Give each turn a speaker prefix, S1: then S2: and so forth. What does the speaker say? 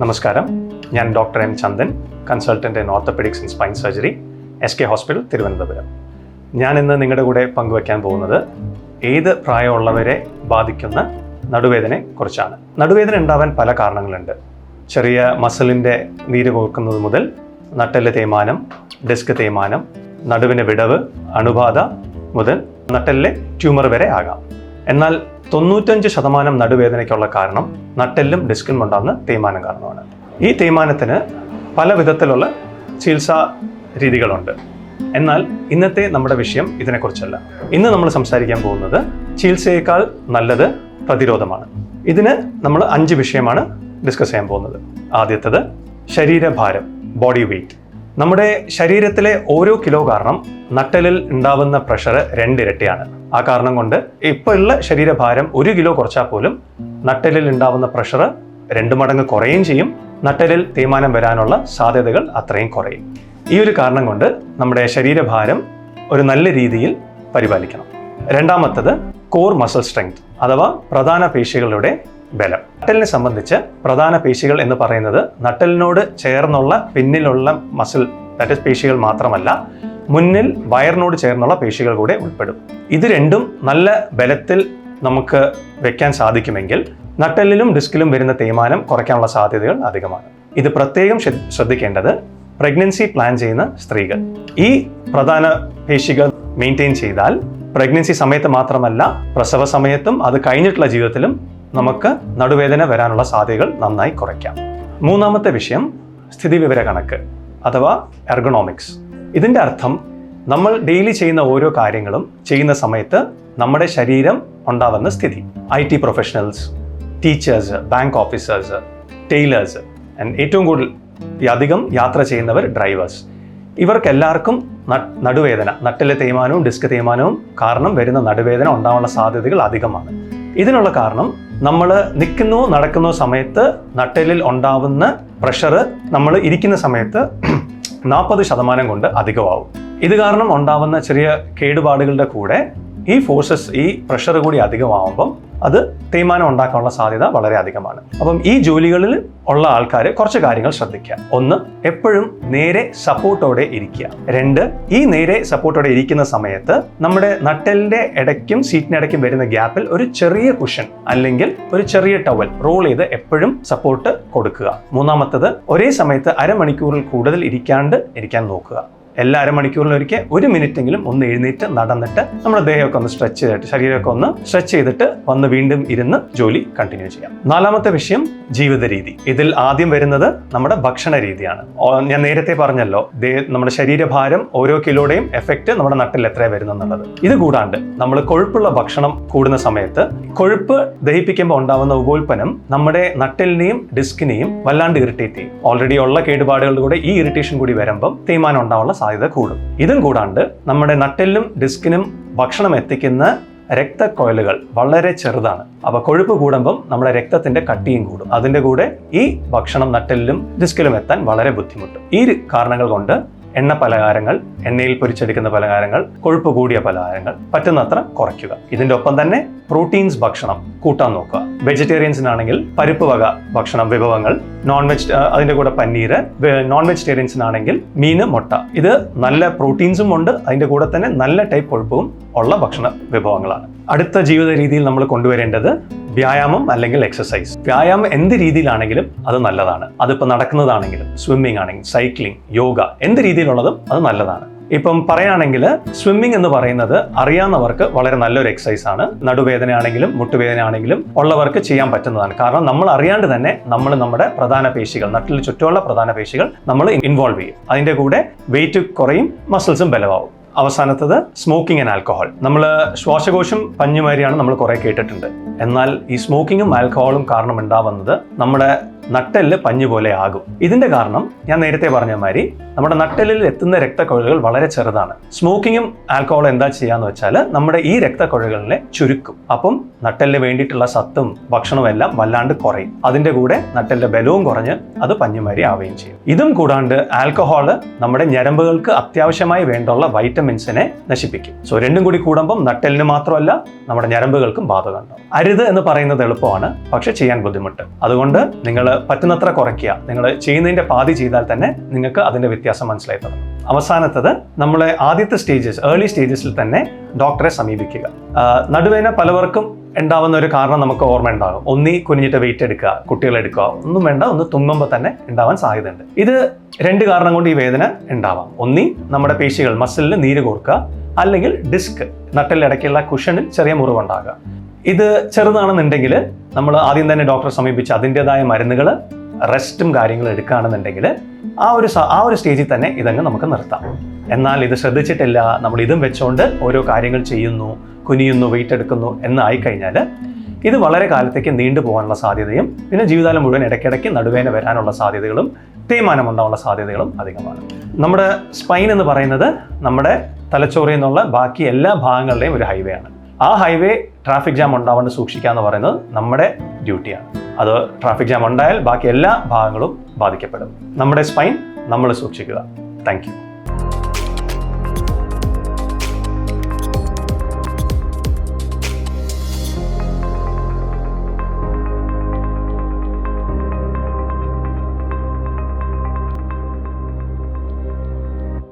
S1: നമസ്കാരം. ഞാൻ doctor M Chandan consultant in orthopaedics and spine surgery S K hospital Thiruvananthapuram. ഞാൻ ഇന്ന് നിങ്ങളുടെ കൂടെ പങ്കുവയ്ക്കാൻ പോകുന്നത് ഏത് പ്രായമുള്ളവരെ ബാധിക്കുന്ന നടുവേദനയെ കുറിച്ചാണ് നടുവേദന ഉണ്ടാവാൻ പല കാരണങ്ങളുണ്ട്. ചെറിയ മസിലിന്റെ നീര് കോർക്കുന്നത് മുതൽ നട്ടൽ തേയ്മാനം ഡെസ്ക് തേയ്മാനം നടുവിന് വിടവ് അണുബാധ മുതൽ നട്ടലിലെ ട്യൂമർ വരെ ആകാം. എന്നാൽ തൊണ്ണൂറ്റഞ്ച് ശതമാനം നടുവേദനയ്ക്കുള്ള കാരണം നട്ടെല്ലും ഡിസ്കിലും ഉണ്ടാകുന്ന തേയ്മാനം കാരണമാണ്. ഈ തേയ്മാനത്തിന് പല വിധത്തിലുള്ള ചികിത്സാ രീതികളുണ്ട്. എന്നാൽ ഇന്നത്തെ നമ്മുടെ വിഷയം ഇതിനെക്കുറിച്ചല്ല. ഇന്ന് നമ്മൾ സംസാരിക്കാൻ പോകുന്നത് ചികിത്സയേക്കാൾ നല്ലത് പ്രതിരോധമാണ്. ഇതിന് നമ്മൾ അഞ്ച് വിഷയമാണ് ഡിസ്കസ് ചെയ്യാൻ പോകുന്നത്. ആദ്യത്തത് ശരീരഭാരം ബോഡി വെയിറ്റ് നമ്മുടെ ശരീരത്തിലെ ഓരോ കിലോ കാരണം നട്ടലിൽ ഉണ്ടാവുന്ന പ്രഷർ രണ്ടിരട്ടിയാണ്. ആ കാരണം കൊണ്ട് ഇപ്പോഴുള്ള ശരീരഭാരം ഒരു കിലോ കുറച്ചാൽ പോലും നട്ടലിൽ ഉണ്ടാവുന്ന പ്രഷർ രണ്ട് മടങ്ങ് കുറയുകയും ചെയ്യും. നട്ടലിൽ തേയ്മാനം വരാനുള്ള സാധ്യതകൾ അത്രയും കുറയും. ഈ ഒരു കാരണം കൊണ്ട് നമ്മുടെ ശരീരഭാരം ഒരു നല്ല രീതിയിൽ പരിപാലിക്കണം. രണ്ടാമത്തത് കോർ മസിൽ സ്ട്രെങ്ത് അഥവാ പ്രധാന പേശികളുടെ ബലം. നട്ടലിനെ സംബന്ധിച്ച് പ്രധാന പേശികൾ എന്ന് പറയുന്നത് നട്ടലിനോട് ചേർന്നുള്ള പിന്നിലുള്ള മസിൽ ദാറ്റ് പേശികൾ മാത്രമല്ല മുന്നിൽ വയറിനോട് ചേർന്നുള്ള പേശികൾ കൂടെ ഉൾപ്പെടും. ഇത് രണ്ടും നല്ല ബലത്തിൽ നമുക്ക് വെക്കാൻ സാധിക്കുമെങ്കിൽ നട്ടലിലും ഡിസ്കിലും വരുന്ന തേയ്മാനം കുറയ്ക്കാനുള്ള സാധ്യതകൾ അധികമാണ്. ഇത് പ്രത്യേകം ശ്രദ്ധിക്കേണ്ടത് പ്രഗ്നൻസി പ്ലാൻ ചെയ്യുന്ന സ്ത്രീകൾ. ഈ പ്രധാന പേശികൾ മെയിന്റെയിൻ ചെയ്താൽ പ്രഗ്നൻസി സമയത്ത് മാത്രമല്ല പ്രസവ സമയത്തും അത് കഴിഞ്ഞിട്ടുള്ള ജീവിതത്തിലും നമുക്ക് നടുവേദന വരാനുള്ള സാധ്യതകൾ നന്നായി കുറയ്ക്കാം. മൂന്നാമത്തെ വിഷയം സ്ഥിതിവിവര കണക്ക് അഥവാ എർഗണോമിക്സ് ഇതിന്റെ അർത്ഥം നമ്മൾ ഡെയിലി ചെയ്യുന്ന ഓരോ കാര്യങ്ങളും ചെയ്യുന്ന സമയത്ത് നമ്മുടെ ശരീരം ഉണ്ടാവുന്ന സ്ഥിതി. I T professionals teachers bank officers tailors and ഏറ്റവും കൂടുതൽ അധികം യാത്ര ചെയ്യുന്നവർ ഡ്രൈവേഴ്സ് ഇവർക്കെല്ലാവർക്കും നടുവേദന നട്ടിലെ തേയ്മാനവും ഡിസ്ക് തേയ്മാനവും കാരണം വരുന്ന നടുവേദന ഉണ്ടാവാനുള്ള സാധ്യതകൾ അധികമാണ്. ഇതിനുള്ള കാരണം നമ്മൾ നിൽക്കുന്നു നടക്കുന്നോ സമയത്ത് നട്ടലിൽ ഉണ്ടാവുന്ന പ്രഷർ നമ്മൾ ഇരിക്കുന്ന സമയത്ത് നാൽപ്പത് ശതമാനം കൊണ്ട് അധികമാവും. ഇത് കാരണം ഉണ്ടാവുന്ന ചെറിയ കേടുപാടുകളുടെ കൂടെ ഈ ഫോഴ്സസ് ഈ പ്രഷർ കൂടി അധികമാവുമ്പം അത് തേയ്മാനം ഉണ്ടാക്കാനുള്ള സാധ്യത വളരെ അധികമാണ്. അപ്പം ഈ ജോലികളിൽ ഉള്ള ആൾക്കാർ കുറച്ച് കാര്യങ്ങൾ ശ്രദ്ധിക്കുക. ഒന്ന് എപ്പോഴും നേരെ സപ്പോർട്ടോടെ ഇരിക്കുക. രണ്ട് ഈ നേരെ സപ്പോർട്ടോടെ ഇരിക്കുന്ന സമയത്ത് നമ്മുടെ നട്ടലിന്റെ ഇടയ്ക്കും സീറ്റിനിടയ്ക്കും വരുന്ന ഗ്യാപ്പിൽ ഒരു ചെറിയ കുഷൻ അല്ലെങ്കിൽ ഒരു ചെറിയ ടവൽ റോൾ ചെയ്ത് എപ്പോഴും സപ്പോർട്ട് കൊടുക്കുക. മൂന്നാമത്തത് ഒരേ സമയത്ത് അരമണിക്കൂറിൽ കൂടുതൽ ഇരിക്കാണ്ട് ഇരിക്കാൻ നോക്കുക. എല്ലാ അരമണിക്കൂറിലൊരിക്കൽ ഒരു മിനിറ്റെങ്കിലും ഒന്ന് എഴുന്നേറ്റ് നടന്നിട്ട് നമ്മുടെ ദേഹമൊക്കെ ഒന്ന് സ്ട്രെച്ച് ചെയ്തിട്ട് ശരീരമൊക്കെ ഒന്ന് സ്ട്രെച്ച് ചെയ്തിട്ട് വന്ന് വീണ്ടും ഇരുന്ന് ജോലി കണ്ടിന്യൂ ചെയ്യാം. നാലാമത്തെ വിഷയം ജീവിത രീതി. ഇതിൽ ആദ്യം വരുന്നത് നമ്മുടെ ഭക്ഷണ രീതിയാണ്. ഞാൻ നേരത്തെ പറഞ്ഞല്ലോ നമ്മുടെ ശരീരഭാരം ഓരോ കിലോയുടെയും എഫക്റ്റ് നമ്മുടെ നട്ടിൽ എത്ര വരുന്നെന്നുള്ളത്. ഇത് കൂടാണ്ട് നമ്മൾ കൊഴുപ്പുള്ള ഭക്ഷണം കൂടുന്ന സമയത്ത് കൊഴുപ്പ് ദഹിപ്പിക്കുമ്പോൾ ഉണ്ടാവുന്ന ഉപോൽപ്പനം നമ്മുടെ നട്ടിലിനെയും ഡിസ്കിനെയും വല്ലാണ്ട് ഇറിറ്റേറ്റ് ചെയ്യും. ഓൾറെഡി ഉള്ള കേടുപാടുകളുടെ കൂടെ ഈ ഇറിറ്റേഷൻ കൂടി വരുമ്പം തേയ്മാനം ഉണ്ടാവാനുള്ള കൂടും. ഇതും കൂടാണ്ട് നമ്മുടെ നട്ടെല്ലും ഡിസ്കിനും ഭക്ഷണം എത്തിക്കുന്ന രക്തക്കൊയലുകൾ വളരെ ചെറുതാണ്. അപ്പോൾ കൊഴുപ്പ് കൂടുമ്പം നമ്മുടെ രക്തത്തിന്റെ കട്ടിയും കൂടും. അതിന്റെ കൂടെ ഈ ഭക്ഷണം നട്ടെല്ലും ഡിസ്കിലും എത്താൻ വളരെ ബുദ്ധിമുട്ടും. ഈ കാരണങ്ങൾ കൊണ്ട് എണ്ണ പലഹാരങ്ങൾ എണ്ണയിൽ പൊരിച്ചെടുക്കുന്ന പലഹാരങ്ങൾ കൊഴുപ്പ് കൂടിയ പലഹാരങ്ങൾ പറ്റുന്നത്ര കുറയ്ക്കുക. ഇതിന്റെ ഒപ്പം തന്നെ പ്രോട്ടീൻസ് ഭക്ഷണം കൂട്ടാൻ നോക്കുക. വെജിറ്റേറിയൻസിനാണെങ്കിൽ പരിപ്പ് വക ഭക്ഷണം വിഭവങ്ങൾ നോൺ വെജ് അതിന്റെ കൂടെ പന്നീര് നോൺ വെജിറ്റേറിയൻസിനാണെങ്കിൽ മീൻ മുട്ട. ഇത് നല്ല പ്രോട്ടീൻസും ഉണ്ട്. അതിന്റെ കൂടെ തന്നെ നല്ല ടൈപ്പ് കൊഴുപ്പും ഉള്ള ഭക്ഷണ വിഭവങ്ങളാണ്. അടുത്ത ജീവിത രീതിയിൽ നമ്മൾ കൊണ്ടുവരേണ്ടത് വ്യായാമം അല്ലെങ്കിൽ എക്സസൈസ് വ്യായാമം എന്ത് രീതിയിലാണെങ്കിലും അത് നല്ലതാണ്. അതിപ്പോൾ നടക്കുന്നതാണെങ്കിലും സ്വിമ്മിംഗ് ആണെങ്കിലും സൈക്ലിംഗ് യോഗ എന്ത് രീതിയിലുള്ളതും അത് നല്ലതാണ്. ഇപ്പം പറയുകയാണെങ്കിൽ സ്വിമ്മിംഗ് എന്ന് പറയുന്നത് അറിയാവുന്നവർക്ക് വളരെ നല്ലൊരു എക്സസൈസ് ആണ്. നടുവേദന ആണെങ്കിലും മുട്ടുവേദന ആണെങ്കിലും ഉള്ളവർക്ക് ചെയ്യാൻ പറ്റുന്നതാണ്. കാരണം നമ്മൾ അറിയാണ്ട് തന്നെ നമ്മൾ നമ്മുടെ പ്രധാന പേശികൾ നട്ടിൽ ചുറ്റുമുള്ള പ്രധാന പേശികൾ നമ്മൾ ഇൻവോൾവ് ചെയ്യും. അതിന്റെ കൂടെ വെയിറ്റ് കുറയും മസിൽസും ബലമാവും. അവസാനത്തത് സ്മോക്കിംഗ് ആൻഡ് ആൽക്കഹോൾ നമ്മൾ ശ്വാസകോശം പഞ്ഞുമാരിയാണ് നമ്മൾ കുറേ കേട്ടിട്ടുണ്ട്. എന്നാൽ ഈ സ്മോക്കിങ്ങും ആൽക്കഹോളും കാരണം ഉണ്ടാവുന്നത് നമ്മുടെ നട്ടെല്ല് പഞ്ഞു പോലെ ആകും. ഇതിന്റെ കാരണം ഞാൻ നേരത്തെ പറഞ്ഞ മാതിരി നമ്മുടെ നട്ടെല്ലിൽ എത്തുന്ന രക്തക്കുഴലുകൾ വളരെ ചെറുതാണ്. സ്മോക്കിങ്ങും ആൽക്കഹോളും എന്താ ചെയ്യാന്ന് വെച്ചാൽ നമ്മുടെ ഈ രക്തക്കൊഴലുകളെ ചുരുക്കും. അപ്പം നട്ടെല്ലിന് വേണ്ടിയിട്ടുള്ള സത്തും ഭക്ഷണവും എല്ലാം വല്ലാണ്ട് കുറയും. അതിന്റെ കൂടെ നട്ടെല്ലിന്റെ ബലവും കുറഞ്ഞ് അത് പഞ്ഞുമാരി ആവുകയും ചെയ്യും. ഇതും കൂടാണ്ട് ആൽക്കഹോൾ നമ്മുടെ ഞരമ്പുകൾക്ക് അത്യാവശ്യമായി വേണ്ടുള്ള വൈറ്റമിൻസിനെ നശിപ്പിക്കും. സോ രണ്ടും കൂടി കൂടുമ്പം നട്ടലിന് മാത്രമല്ല നമ്മുടെ ഞരമ്പുകൾക്കും ബാധക ഉണ്ടാവും അരുത് എന്ന് പറയുന്നത് എളുപ്പമാണ് പക്ഷെ ചെയ്യാൻ ബുദ്ധിമുട്ട്. അതുകൊണ്ട് നിങ്ങൾ പറ്റുന്നത്ര കുറയ്ക്കുക. നിങ്ങൾ ചെയ്യുന്നതിന്റെ പാതി ചെയ്താൽ തന്നെ നിങ്ങൾക്ക് അതിന്റെ വ്യത്യാസം മനസ്സിലായി തുടങ്ങും. അവസാനത്തത് നമ്മളെ ആദ്യത്തെ സ്റ്റേജസ് ഏർലി സ്റ്റേജസിൽ തന്നെ ഡോക്ടറെ സമീപിക്കുക. നടുവേന പലവർക്കും ഉണ്ടാവുന്ന ഒരു കാരണം നമുക്ക് ഓർമ്മ ഉണ്ടാകും. ഒന്നി കുനിഞ്ഞിട്ട് വെയിറ്റ് എടുക്കുക കുട്ടികളെ എടുക്കുക ഒന്നും വേണ്ട ഒന്ന് തുമ്മുമ്പോൾ തന്നെ ഉണ്ടാവാൻ സാധ്യതയുണ്ട്. ഇത് രണ്ട് കാരണം കൊണ്ട് ഈ വേദന ഉണ്ടാവാം. ഒന്നി നമ്മുടെ പേശികൾ മസിലിന് നീര് കോർക്കുക അല്ലെങ്കിൽ ഡിസ്ക് നട്ടിലിടയ്ക്കുള്ള കുഷനിൽ ചെറിയ മുറിവുണ്ടാകുക. ഇത് ചെറുതാണെന്നുണ്ടെങ്കിൽ നമ്മൾ ആദ്യം തന്നെ ഡോക്ടറെ സമീപിച്ച് അതിന്റെതായ മരുന്നുകൾ റെസ്റ്റും കാര്യങ്ങളും എടുക്കുകയാണെന്നുണ്ടെങ്കിൽ ആ ഒരു ആ ഒരു സ്റ്റേജിൽ തന്നെ ഇതങ്ങ് നമുക്ക് നിർത്താം. എന്നാൽ ഇത് ശ്രദ്ധിച്ചിട്ടില്ല നമ്മൾ ഇതും വെച്ചുകൊണ്ട് ഓരോ കാര്യങ്ങൾ ചെയ്യുന്നു കുനിയുന്നു വെയിറ്റ് എടുക്കുന്നു എന്നായി കഴിഞ്ഞാൽ ഇത് വളരെ കാലത്തേക്ക് നീണ്ടു പോകാനുള്ള സാധ്യതയും പിന്നെ ജീവിതകാലം മുഴുവൻ ഇടയ്ക്കിടയ്ക്ക് നടുവേന വരാനുള്ള സാധ്യതകളും തേയ്മാനം ഉണ്ടാവാനുള്ള സാധ്യതകളും അധികമാണ്. നമ്മുടെ സ്പൈൻ എന്ന് പറയുന്നത് നമ്മുടെ തലച്ചോറിൽ നിന്നുള്ള ബാക്കി എല്ലാ ഭാഗങ്ങളുടെയും ഒരു ഹൈവേ ആണ്. ആ ഹൈവേ ട്രാഫിക് ജാം ഉണ്ടാവാണ്ട് സൂക്ഷിക്കുക എന്ന് പറയുന്നത് നമ്മുടെ ഡ്യൂട്ടിയാണ് അത് ട്രാഫിക് ജാം ഉണ്ടായാൽ ബാക്കി എല്ലാ ഭാഗങ്ങളും ബാധിക്കപ്പെടും. നമ്മുടെ സ്പൈൻ നമ്മൾ സൂക്ഷിക്കുക. താങ്ക്